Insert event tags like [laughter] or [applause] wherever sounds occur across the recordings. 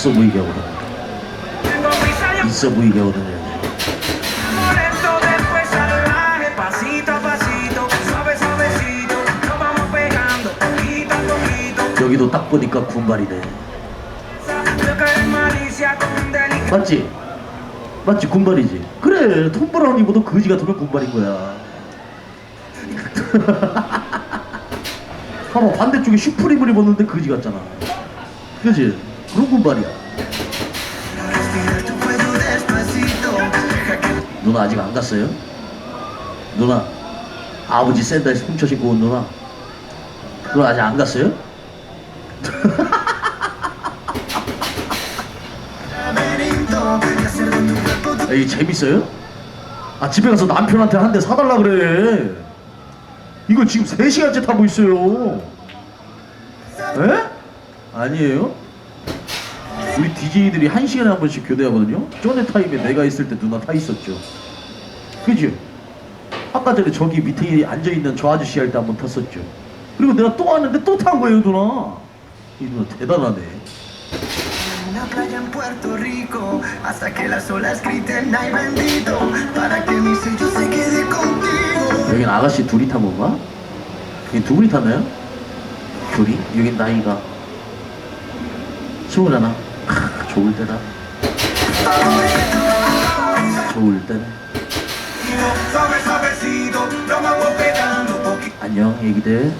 없어 보이게 y 있어 보이게 poquito. 여기도 딱 보니까 군발이네. 맞지? 맞지 군발이지 그래 톰 브라운 입어도 거지 같으면 군발인 거야 봐봐 반대쪽에 슈프림을 입었는데 거지 같잖아 그지? 그런 군발이야 누나 아직 안 갔어요? 누나 아버지 샌드에서 훔쳐 신고 온 누나 그거 아직 안 갔어요? [laughs] 아, 이게 재밌어요? 아 집에 가서 남편한테 한 대 사달라 그래 이거 지금 3시간째 타고 있어요 에? 아니에요? 우리 DJ들이 1시간에 한 번씩 교대하거든요 전에 타임에 내가 있을 때 누나 타 있었죠 그죠? 아까 전에 저기 밑에 앉아 있는 저 아저씨 할 때 한 번 탔었죠 그리고 내가 또 왔는데 또 탄 거예요 누나 이 누나 대단하네 Una playa en Puerto Rico hasta que las olas griten ay bendito para que mi sello se quede contigo. 여긴 아가씨 둘이 탄 건가? 여긴 두 분이 탔나요? 둘이? 여긴 나이가 스물하나? 크, 좋을 때다. 좋을 poquito. 안녕 애기들.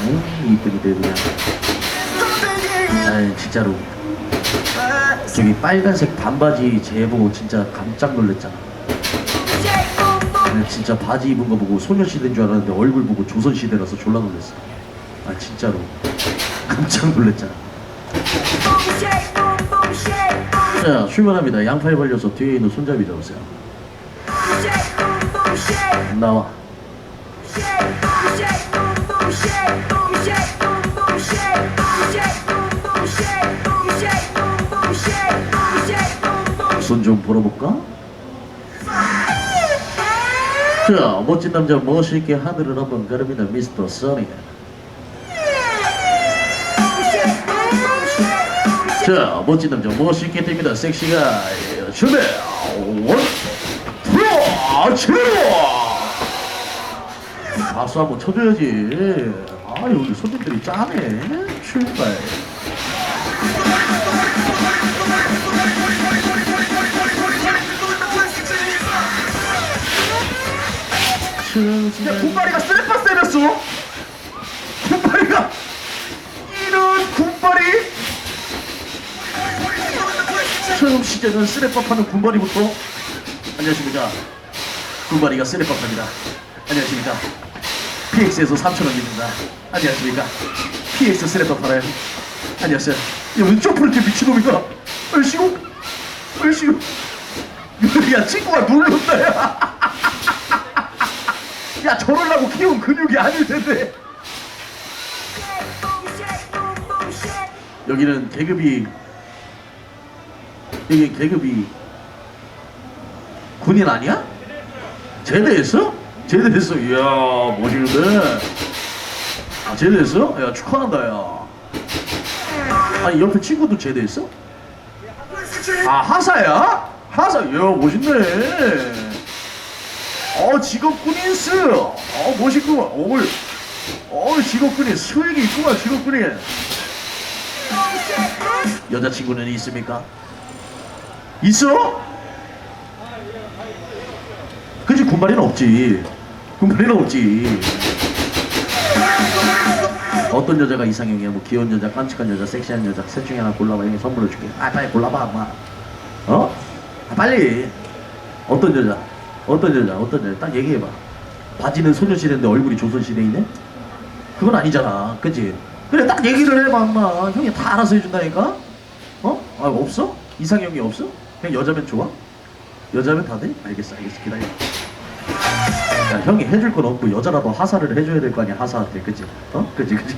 응 이쁘기들 그냥. 아 진짜로. 저기 빨간색 반바지 제보 진짜 깜짝 놀랐잖아. 나는 진짜 바지 입은 거 보고 소녀시대인 줄 알았는데 얼굴 보고 조선시대라서 졸라 놀랐어. 아 진짜로. 깜짝 놀랐잖아 자 출발합니다. 양팔 벌려서 뒤에 있는 손잡이 잡으세요. 나와. 손 좀 벌어볼까? 자 멋진 남자 멋있게 하늘을 한번 가릅니다 미스터 써니 자 멋진 남자 멋있게 됩니다. 섹시가 준비 원 프로 제로 박수 한번 쳐줘야지. 아 여기 손님들이 짜네. 출발! 야, 군바리가 슬퍼 세렸어. 군바리가 이런 군바리. 처음 시작은 쓰레빠파는 군바리부터. 안녕하십니까. 군바리가 쓰레빠파입니다. 안녕하십니까. PX에서 3천원입니다. 안녕하십니까. PX 쓰레빠 팔아요. 안녕하세요. 여기 점프를 이렇게 미친놈이가? 얼씨구? 얼씨구? 야 친구가 눌렀다 야. [laughs] 야 저러려고 키운 근육이 아닐 텐데. 여기는 계급이 여기 계급이 군인 아니야? 제대했어? 제대했어 이야 멋있는데 아 제대했어? 야 축하한다 야 아니 옆에 친구도 제대했어? 아 하사야? 하사 이야 멋있네 어 직업군인 스 어, 멋있구만 어, 어 직업군인 스웩이 있구만 직업군인 여자친구는 있습니까? 있어? 그지? 군발이는 없지. 군발이는 없지. 어떤 여자가 이상형이야? 뭐 귀여운 여자 깜찍한 여자 섹시한 여자 셋 중에 하나 골라봐. 형이 선물로 줄게. 아 빨리 골라봐 엄마. 어? 아, 빨리. 어떤 여자? 어떤 여자? 어떤 여자? 딱 얘기해봐. 바지는 소녀시대인데 얼굴이 조선시대이네? 그건 아니잖아. 그치? 그래 딱 얘기를 해봐 엄마. 형이 다 알아서 해준다니까? 어? 아 없어? 이상형이 없어? 그냥 여자면 좋아? 여자면 다 돼? 알겠어 알겠어 기다려 야 형이 해줄 건 없고 여자라도 하사를 해줘야 될 거 아니야 하사한테 그치? 어? 그치 그치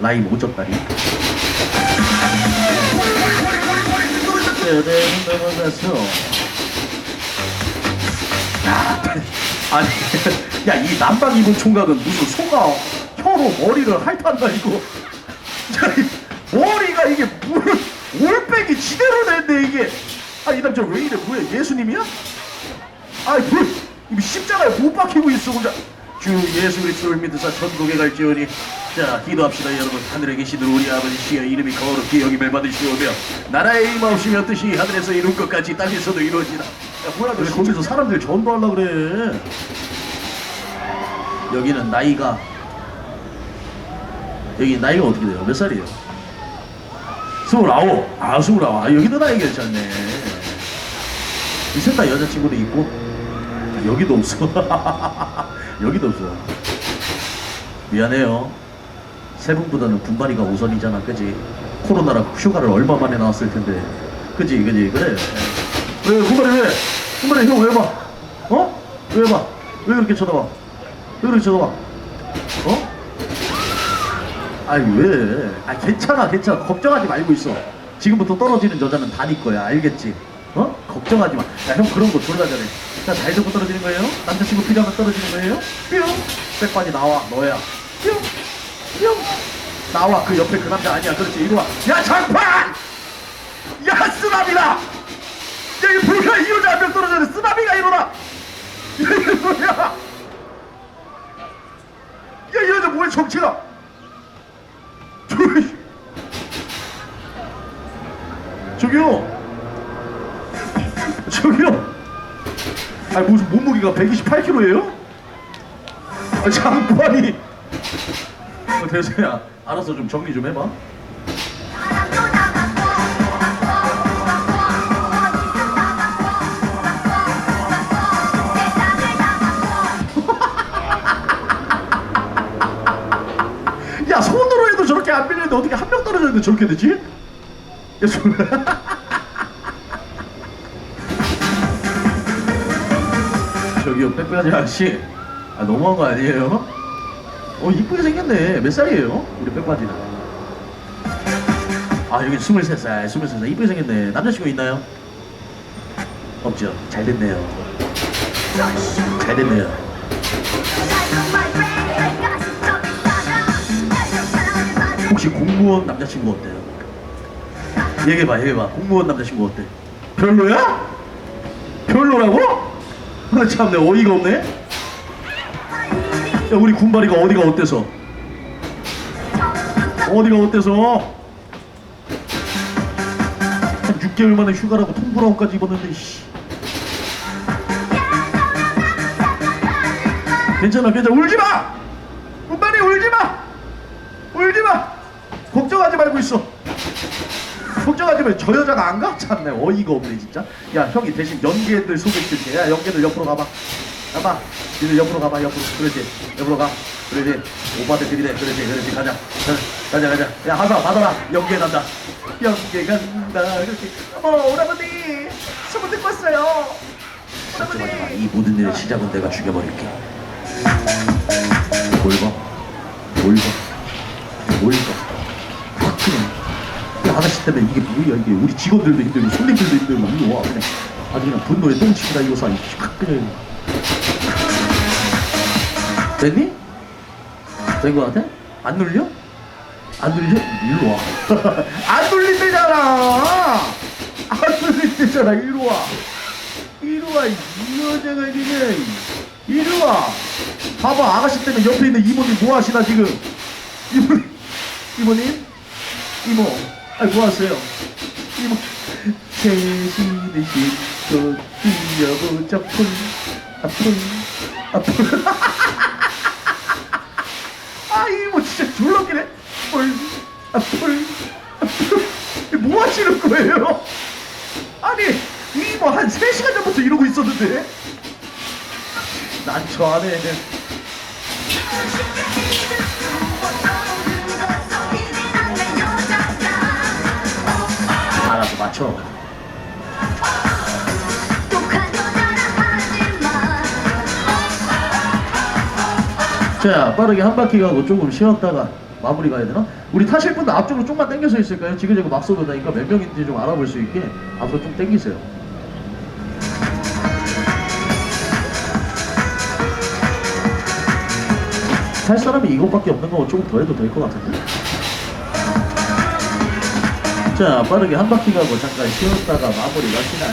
라이 못 졌다니 네, 야, [laughs] 아니, 야, 이 남방 입은 총각은 무슨 소가 혀로 머리를 핥았나, 이거. [laughs] 머리가 이게 물 올백이 지대로 됐네 이게 아 이 남자 왜 이래 뭐야 예수님이야? 아이 뭐 이미 십자가에 못 박히고 있어 혼자 주 예수 그리스도를 믿으사 천국에 갈지어니 자 기도합시다 여러분 하늘에 계시는 우리 아버지시여 이름이 거룩히 여김을 받으시오며 나라의 임하옵시며 뜻이 하늘에서 이룬 것 같이 땅에서도 이루어지라 야 뭐야 너 거기서 사람들 전도하려 그래 여기는 나이가 여기 나이가 어떻게 돼요? 몇 살이에요? 스물아홉. 아 스물아홉. 아 여기도 나이 괜찮네. 이셋다 여자친구도 있고 아, 여기도 없어. [laughs] 여기도 없어. 미안해요. 세 분보다는 분발이가 우선이잖아, 그지? 코로나라 휴가를 얼마 만에 나왔을 텐데, 그지, 그지, 그래. 왜 분발이 왜? 분발이 형 왜 봐? 어? 왜 봐? 왜 그렇게 쳐다봐? 왜 그렇게 쳐다봐? 어? 아니 왜? 아 괜찮아 괜찮아 걱정하지 말고 있어 지금부터 떨어지는 여자는 다 네 거야 알겠지? 어? 걱정하지 마 야 형 그런 거 졸라 잘해 자잘 듣고 떨어지는 거예요? 남자친구 필요하면 떨어지는 거예요? 뿅! 백반이 나와 너야 뿅! 뿅! 나와 그 옆에 그 남자 아니야 그렇지 이리 와 야 장판! 야 쓰나미다! 야 이거 불가 이 여자 한명 떨어졌네 쓰나미가 일어나 야 이게 뭐야 야 이 여자 뭐야 정체가 저기 저기요 아니 무슨 몸무게가 128kg예요? 아, 장관이 어, 대세야 알아서 좀 정리 좀 해봐 [laughs] 야 손으로 해도 저렇게 안 밀리는데 어떻게 한 명 떨어졌는데 저렇게 되지? 야 손... [laughs] 저기요 빼빼하지 아저씨 아 너무한 거 아니에요? 어 이쁘게 생겼네 몇 살이에요? 우리 빼빼하지는 아 여기 23살 23살 이쁘게 생겼네 남자친구 있나요? 없죠 잘 됐네요 잘 됐네요 혹시 공무원 남자친구 어때요? 얘기해봐 얘기해봐 공무원 남자친구 어때? 별로야? 별로라고? 아, 참내 어이가 없네. 야 우리 군바리가 어디가 어때서? 어디가 어때서? 한 6개월 만에 휴가라고 통보라고까지 입었는데 씨. 괜찮아 괜찮아. 울지 마! 군바리 울지 마! 울지 마! 걱정하지 말고 있어 걱정하지 마. 저 여자가 안 가? 참네 어이가 없네 진짜. 야 형이 대신 연기애들 소개시켜줄게. 야 연기애들 옆으로 가봐. 가봐. 니들 옆으로 가봐 옆으로. 그렇지. 옆으로 가. 그렇지. 오빠들 들이대. 그렇지. 그렇지. 가자. 자, 가자 가자. 야 하사 받아라. 연기애 남자. 연기애 간다. 그렇지. 어머 오라버니 소문 듣고 왔어요. 오라버니. 이 모든 일의 시작은 내가 죽여버릴게. 봐? 뭘 봐? 확 그냥. 이 아가씨 때문에 이게 뭐야 이게 우리 직원들도 힘들고 손님들도 힘들고 이거 와 그냥 아주 그냥 분노에 똥치기다 이거 사 확 그냥 됐니? 된거 같아? 안 눌려? 안 눌려? 일로 와. [laughs] 안 눌린대잖아. 안 눌린대잖아. 일로 와. 이리 와. 이 여자가 그냥. 이리 와. 봐봐. 아가씨 때문에 옆에 있는 이모님 뭐 하시나 지금. 이모님. 이모님. 이모, 아니 뭐 하세요? 이모, 세신의 신도 뛰어보자 풀, 아 풀, 아 풀. 아 진짜 졸라 웃기네. 풀, 아 풀, 아 풀. 이게 뭐 하시는 거예요? 아니 이모 한 3시간 전부터 이러고 있었는데. 난 저 안에 알아서 맞춰. 자 빠르게 한 바퀴 가고 조금 쉬었다가 마무리 가야 되나? 우리 타실 분들 앞쪽으로 좀만 당겨서 있을까요? 지그재그 막 쏘다니까 몇 명인지 좀 알아볼 수 있게 앞으로 좀 당기세요. 할 사람이 이것밖에 없는 거면 조금 더 해도 될 것 같은데? 자 빠르게 한 바퀴 가고 잠깐 쉬었다가 마무리 갑시다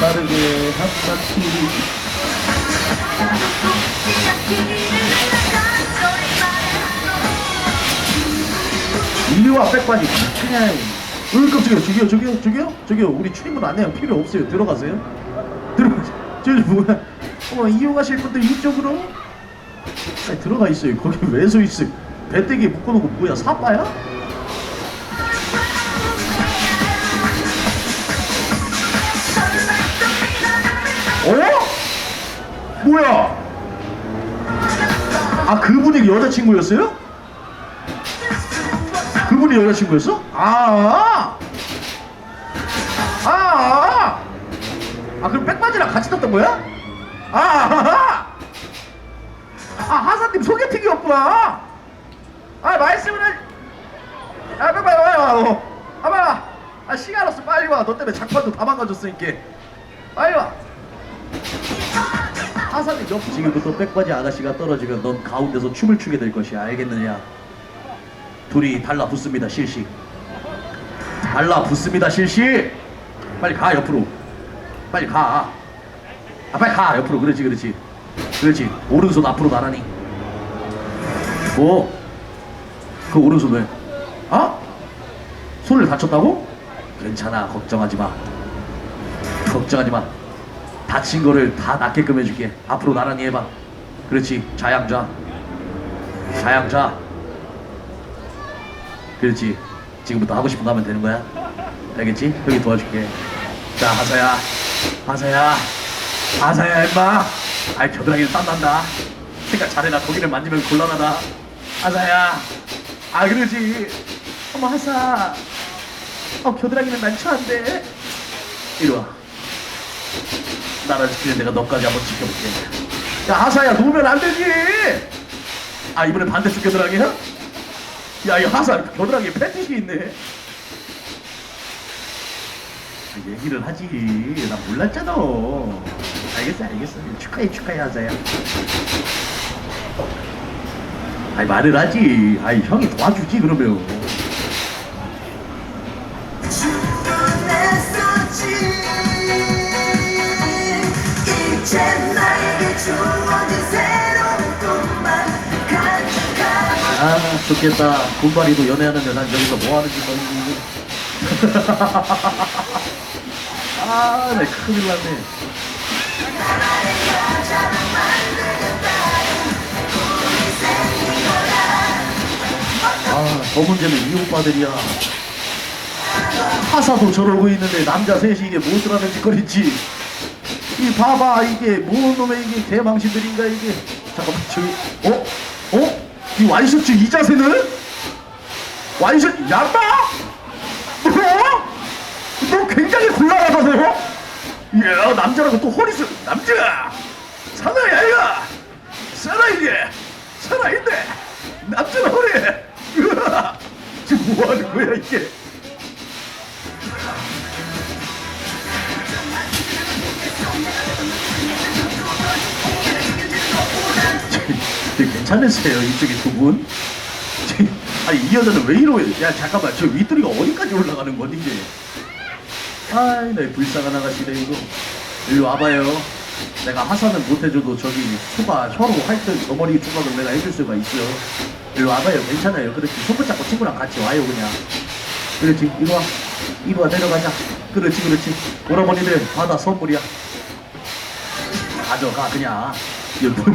빠르게 한 바퀴. 인류와 백바지 그냥 으 깜짝이야? 저기요 저기요 저기요? 저기요 우리 출입문 안내양 필요 없어요. 들어가세요. 들어가세요. [laughs] 저기 뭐야? 어 이용하실 분들 이쪽으로? 아니, 들어가 있어요. 거기 왜 서 있어요 배때기에 묶어놓고 뭐야 사빠야? 어? 뭐야? 아 그분이 여자친구였어요? 그분이 여자친구였어? 아, 아, 아, 아, 그럼 백바지랑 같이 떴던 거야? 아, 아, 아, 하사님 소개팅이었구나. 아, 말씀을 해. 아, 빨리 빨리 빨리 와. 어. 아, 빨리 와. 아, 시간 없어. 빨리 와. 너 때문에 장판도 다 망가졌으니까. 빨리 와. 하사님 너 지금부터 백바지 아가씨가 떨어지면 넌 가운데서 춤을 추게 될 것이야. 알겠느냐? 둘이 달라붙습니다 실시 달라붙습니다 실시 빨리 가 옆으로 빨리 가 아, 빨리 가 옆으로 그렇지 그렇지 그렇지 오른손 앞으로 나란히 뭐? 그 오른손 왜? 아? 손을 다쳤다고? 괜찮아 걱정하지 마 걱정하지 마 다친 거를 다 낫게끔 해줄게 앞으로 나란히 해봐 그렇지 자양좌 자양좌 그렇지. 지금부터 하고 싶은 거 하면 되는 거야. 알겠지? 여기 도와줄게. 자, 하사야. 하사야. 하사야, 임마. 아이, 겨드랑이는 땀난다. 생각 잘해라. 거기를 만지면 곤란하다. 하사야. 아, 그러지. 어머, 하사. 어, 겨드랑이는 난처한데. 이리 와. 나를 지키는 내가 너까지 한번 지켜볼게. 야, 하사야, 놓으면 안 되지. 아, 이번에 반대쪽 겨드랑이야? 야, 이 하사 겨드랑이에 패티시 있네. 아, 얘기를 하지. 나 몰랐잖아. 알겠어, 알겠어. 축하해, 축하해, 하사야. 아이, 말을 하지. 아이, 형이 도와주지, 그러면. 아, 좋겠다. 군발이도 연애하는데 난 여기서 뭐 하는지 모르겠는데. [laughs] 아, 나 큰일 났네. 아, 더 문제는 이 오빠들이야. 하사도 저러고 있는데 남자 셋이 이게 무엇을 하는 짓거리지. 이 봐봐 이게 뭔 놈의 이게 개망신들인가 이게. 잠깐만 저기 어? 어? 이 와이셔츠 이 자세는? 와이셔츠 야빠? 너? 너 굉장히 곤란하다 너? 야 남자라고 또 허리 수 남자 사나야 야 살아있네 살아있네 남자는 허리 으아, 지금 뭐 하는 거야 이게? 괜찮으세요 이쪽에 두 분? 아니 이 여자는 왜 이러고 야 잠깐만 저 윗도리가 어디까지 올라가는 거니 이게? 아이 나 불쌍한 아가씨네 이거. 일로 와봐요. 내가 하사는 못해줘도 저기 초가 혀로 할때 저머리 조각을 내가 해줄 수가 있어 일로 와봐요. 괜찮아요. 그렇지. 손 붙잡고 친구랑 같이 와요 그냥. 그렇지. 이리 와. 이리 와. 내려가자. 그렇지 그렇지. 오라버니들 받아 선물이야. 가져가 그냥. 이거 뭐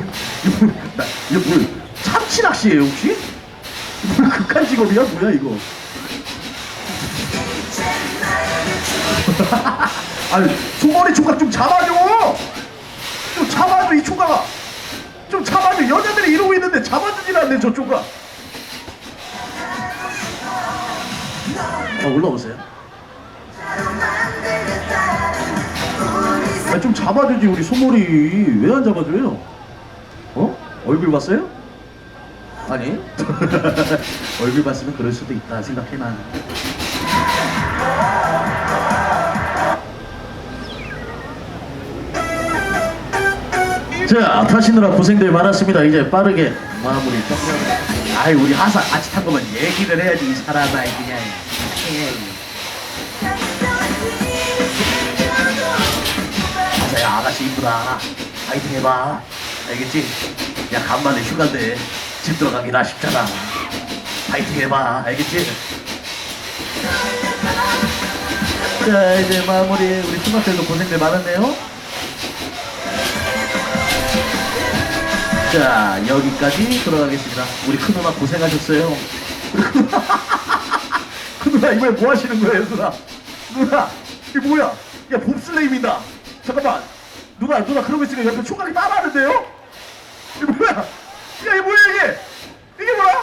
이거 뭐, 나 이거 뭐 참치 낚시예요 혹시? 뭐 극한 직업이야? 뭐야 이거? [laughs] 아니 소머리 총각 좀 잡아줘! 좀 잡아줘 이 총각아 좀 잡아줘 여자들이 이러고 있는데 잡아주질 않네 저 총각 어 올라오세요 아, 좀 잡아주지 우리 소머리 왜안 잡아줘요? 어? 얼굴 봤어요? 아니 [laughs] 얼굴 봤으면 그럴 수도 있다 생각해 난 자, 타시느라 고생들 많았습니다. 이제 빠르게 마무리 정리하도록 아이 우리 하사 같이 탄 거면 얘기를 해야지 이 사람아 그냥. 하사야 아가씨 이쁘다. 파이팅 해봐. 알겠지? 야 간만에 휴가인데 집 들어가긴 아쉽잖아. 파이팅 해봐. 알겠지? 자 이제 마무리 우리 팀원들도 고생들 많았네요 자 여기까지 돌아가겠습니다. 우리 큰 누나 고생하셨어요. [laughs] 큰 누나 이번에 뭐 하시는 거예요 누나? 누나 이게 뭐야? 야 봅슬레임이다. 잠깐만. 누나 누나 그러고 있으니까 옆에 총각이 따라하는데요? 이게 뭐야? 야 이게 뭐야 이게? 이게 뭐야?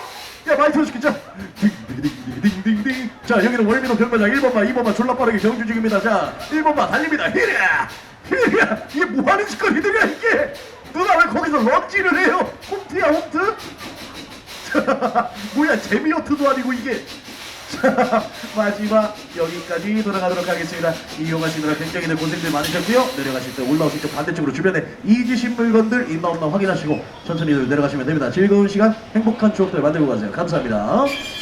야 많이 들어줄게. 자 딩딩딩딩딩딩. 자 여기는 월미도 경마장. 1번만 2번만 졸라 빠르게 경주 중입니다. 자 1번만 달립니다. 히랴 히랴 이게 뭐하는 짓거리들이야 이게 누나 왜 거기서 럭지를 해요? 홈트야 홈트? [laughs] 뭐야 재미어트도 아니고 이게. 자 [laughs] 마지막 여기까지 돌아가도록 하겠습니다. 이용하시느라 굉장히들 고생들 많으셨고요. 내려가실 때 올라오실 때 반대쪽으로 주변에 잊으신 물건들 없나 확인하시고 천천히 내려가시면 됩니다. 즐거운 시간 행복한 추억들 만들고 가세요. 감사합니다